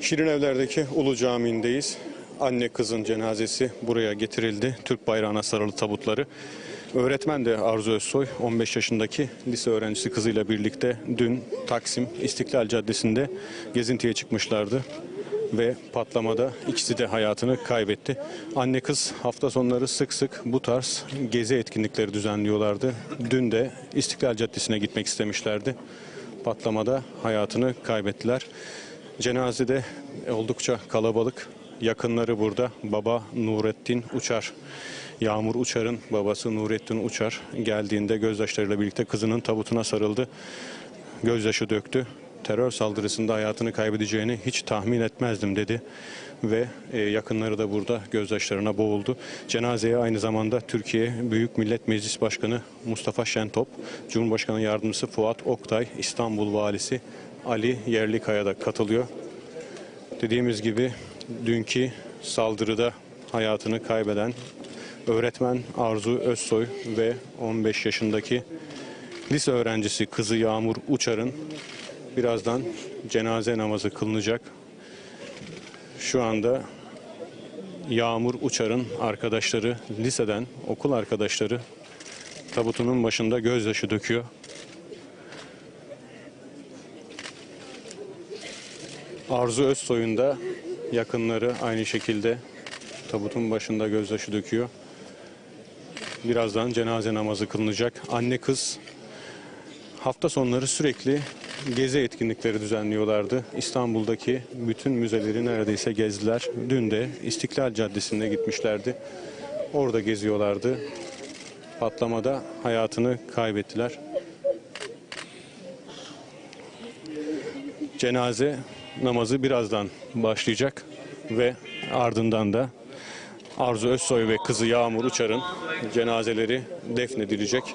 Şirinevler'deki Ulu Camii'ndeyiz. Anne kızın cenazesi buraya getirildi. Türk bayrağına sarılı tabutları. Öğretmen de Arzu Özsoy 15 yaşındaki lise öğrencisi kızıyla birlikte dün Taksim İstiklal Caddesi'nde gezintiye çıkmışlardı ve patlamada ikisi de hayatını kaybetti. Anne kız hafta sonları sık sık bu tarz gezi etkinlikleri düzenliyorlardı. Dün de İstiklal Caddesi'ne gitmek istemişlerdi. Patlamada hayatını kaybettiler. Cenazede oldukça kalabalık. Yakınları burada. Baba Nurettin Uçar. Yağmur Uçar'ın babası Nurettin Uçar geldiğinde gözyaşlarıyla birlikte kızının tabutuna sarıldı. Gözyaşı döktü. Terör saldırısında hayatını kaybedeceğini hiç tahmin etmezdim dedi. Ve e, yakınları da burada gözyaşlarına boğuldu. Cenazeye aynı zamanda Türkiye Büyük Millet Meclis Başkanı Mustafa Şentop, Cumhurbaşkanı Yardımcısı Fuat Oktay, İstanbul Valisi Ali Yerlikaya da katılıyor. Dediğimiz gibi dünkü saldırıda hayatını kaybeden öğretmen Arzu Özsoy ve 15 yaşındaki lise öğrencisi kızı Yağmur Uçar'ın birazdan cenaze namazı kılınacak. Şu anda Yağmur Uçar'ın arkadaşları liseden okul arkadaşları tabutunun başında gözyaşı döküyor. Arzu Özsoy'un da yakınları aynı şekilde tabutun başında gözyaşı döküyor. Birazdan cenaze namazı kılınacak. Anne kız hafta sonları sürekli gezi etkinlikleri düzenliyorlardı. İstanbul'daki bütün müzeleri neredeyse gezdiler. Dün de İstiklal Caddesi'ne gitmişlerdi. Orada geziyorlardı. Patlamada hayatını kaybettiler. Cenaze namazı birazdan başlayacak ve ardından da Arzu Özsoy ve kızı Yağmur Uçar'ın cenazeleri defnedilecek.